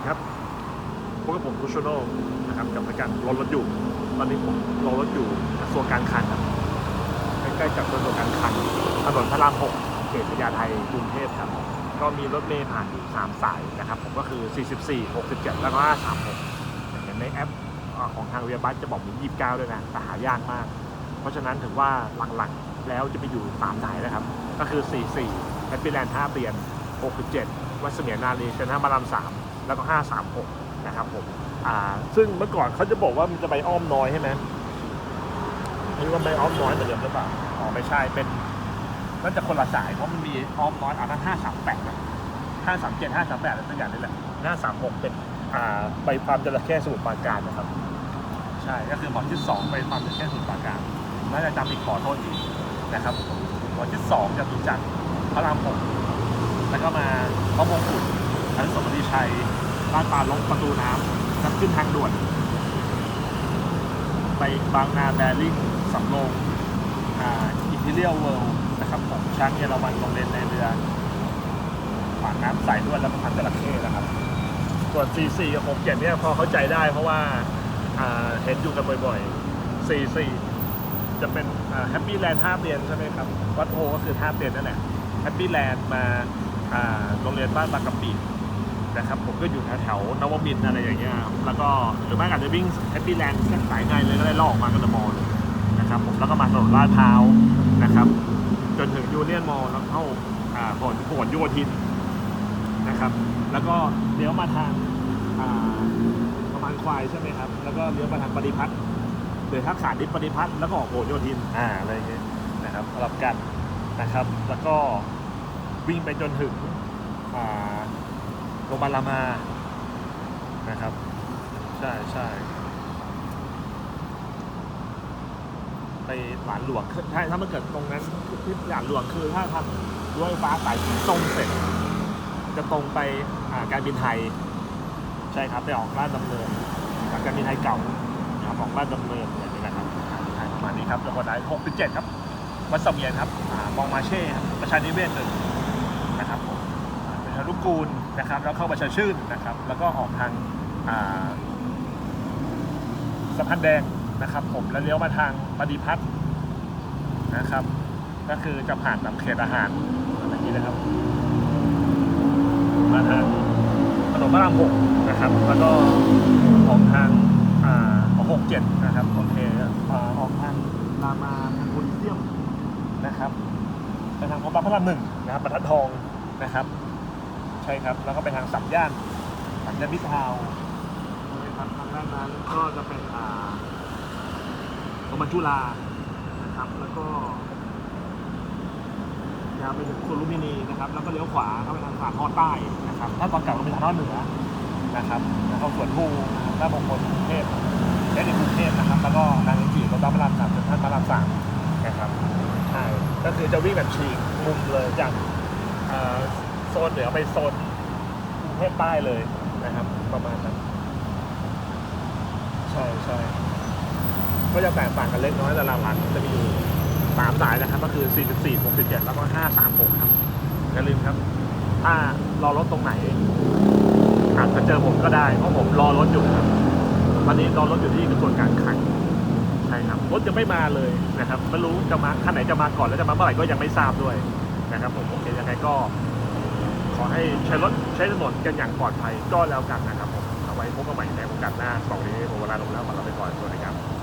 ดีครับพบกับผมคุชโนนะครับกับรายการรถรถอยู่ ตอนนี้ผมรอรถอยู่กระทรวงการคลังครับใกล้ๆกับกระทรวงการคลังถนนพระราม6เขตพญาไทกรุงเทพครับ ก็มีรถเมล์ผ่านอยู่3สายนะครับ ผมก็คือ 44 67 แล้วก็536เห็นในแอปของทางเวียบัสจะบอกมี29 ด้วยนะแต่หายากมาก เพราะฉะนั้นถือว่าหลักๆแล้วจะไปอยู่3สายนะครับ ก็คือ 44แฮปปี้แลนด์ท่าเปลี่ยน 67 วัดเสมียนารีเซนทรัลพระราม3 แล้วก็ 536 นะครับผมอ่าซึ่งเมื่อก่อนเขาจะบอกว่ามันจะไปอ้อมน้อยใช่ไหมไม่ว่าไปอ้อมน้อยเหมือนเดิมหรือเปล่าอ๋อไม่ใช่เป็นน่าจะคนละสายเพราะมันมีอ้อมน้อยอันนั้น538นะ537 538อะไรสักอย่างนี่แหละ536เป็นอ่าไปฟาร์มจระเข้สมุทรปราการนะครับ ใช่ก็คือหมอที่สองไปฟาร์มจระเข้สมุทรปราการน่าจะจำผิดขอโทษทีนะครับหมอที่สองจะตุจักรพระรามหกแล้วก็มาพระมงกุฎ อนุสาวรีย์ชัยลาดปลาลงประตูน้ำแล้วขึ้นทางด่วน ไปบางนาแบริ่งสำโรงอ่าอิมพีเรียลเวิลด์นะครับผมช้างเยอรมันลงเล่นในเรือผ่านน้ำใสด้วยแล้วก็พันจระเข้นะครับ ส่วน C4 กับ67เนี่ยพอเข้าใจได้เพราะว่าเห็นอยู่กันบ่อยๆ C4 จะเป็นแฮปปี้แลนด์ท่าเตียนใช่ไหมครับ วัดโพก็คือท่าเตียนนั่นแหละแฮปปี้แลนด์มาอ่าโรงเรียนบ้านบางกะปิ นะครับผมก็อยู่แถวๆนวมินอะไรอย่างเงี้ยแล้วก็หรือไม่ก็อาจจะวิ่งแฮปปี้แลนด์เส้นสายในเลยก็ได้ลอกออกมาก็จะมอลนะครับผมแล้วก็มาถนนลาดพร้าวนะครับ จนถึงยูเนียนมอลแล้วเข้าอ่าผลผลโยธินนะครับ แล้วก็เลี้ยวมาทางอ่าประมาณควายใช่ไหมครับ แล้วก็เลี้ยวมาทางปฏิพัฒน์หรือถ้าขาดนิดปฏิพัฒน์แล้วก็ออกโผโยธินอ่าอะไรอย่างเงี้ยนะครับสลับกันนะครับ แล้วก็วิ่งไปจนถึงอ่า โรงพยาบาลรามานะครับ ใช่ใช่ไปหลานหลวงคือถ้ามันเกิดตรงนั้นที่หลานหลวงคือถ้าทำรั้วไฟฟ้าสายสีส้มเสร็จ จะตรงไปการบินไทย ใช่ครับไปออกบ้านดำเนินอ่าการบินไทยเก่านะครับออกบ้านดำเนินอย่างนี้นะครับประมาณนี้ครับจังหวัดไหนหกสิบเจ็ดครับวัดเสมียนครับมองมาเช่ประชานิเวศหนึ่ง อ่าประชาลูกกูลนะครับ แล้วเข้าประชาชื่นนะครับ แล้วก็ออกทางาสะพานแดงนะครับ ผมแล้วเลี้ยวมาทางปฏิพัฒน์นะครับ ก็คือจะผ่านแบบเขตอาหารอะไรนี้นะครับ มาทางถนนพระรามหกนะครับ แล้วก็ออกทางอหกเจ็ดนะครับโอเคอออกทางรามาทางโพลิเซียมนะครับไปทางของพระรามหนึ่งนะครับบรรทัดทองนะครับ ช่ครับ แล้วก็ไปทางสัมย่านสัมย่านมิตรทาวน์ทางทางด้านนั้นก็จะเป็นอ่าโรงพยาบาลจุฬานะครับ แล้วก็ยาวไปถึงสุรุมินีนะครับ แล้วก็เลี้ยวขวาเข้าไปทางสามทอใต้นะครับ ถ้าตอนกลับก็เป็นทางทอเหนือนะครับแล้วเข้าสวนภูหน้ามงคลกรุงเทพเทศในกรุงเทพนะครับ แล้วก็ทางจีรถบัสพระรามสามจนท่านพระรามสามนะครับ ใช่ ก็คือจะวิ่งแบบฉีกมุมเลยจากเอ่อ โซนเหนือไปโซนกรุงเทพใต้เลยนะครับ ประมาณนั้น ใช่ใช่ก็จะแตกต่างกันเล็กน้อยแต่หลักๆจะมีอยู่สามสายนะครับ ก็คือ 44 67 แล้วก็ 536 ครับอย่าลืมครับ ถ้ารอรถตรงไหนอาจจะเจอผมก็ได้ เพราะผมรอรถอยู่ครับตอนนี้รอรถอยู่ที่กระทรวงการคลังใช่ครับรถยังไม่มาเลยนะครับไม่รู้จะมาคันไหนจะมาก่อนแล้วจะมาเมื่อไหร่ก็ยังไม่ทราบด้วยนะครับผมโอเคยังไงก็ อให้ใช้รถใช้ถนนกันอย่างปลอดภัยก็แล้วกันนะครับผมเอาไว้พบกันใหม่ในโอกาสหน้าสองนี้ผมเวลาลงแล้วขอลาไปก่อนสวัสดีครับ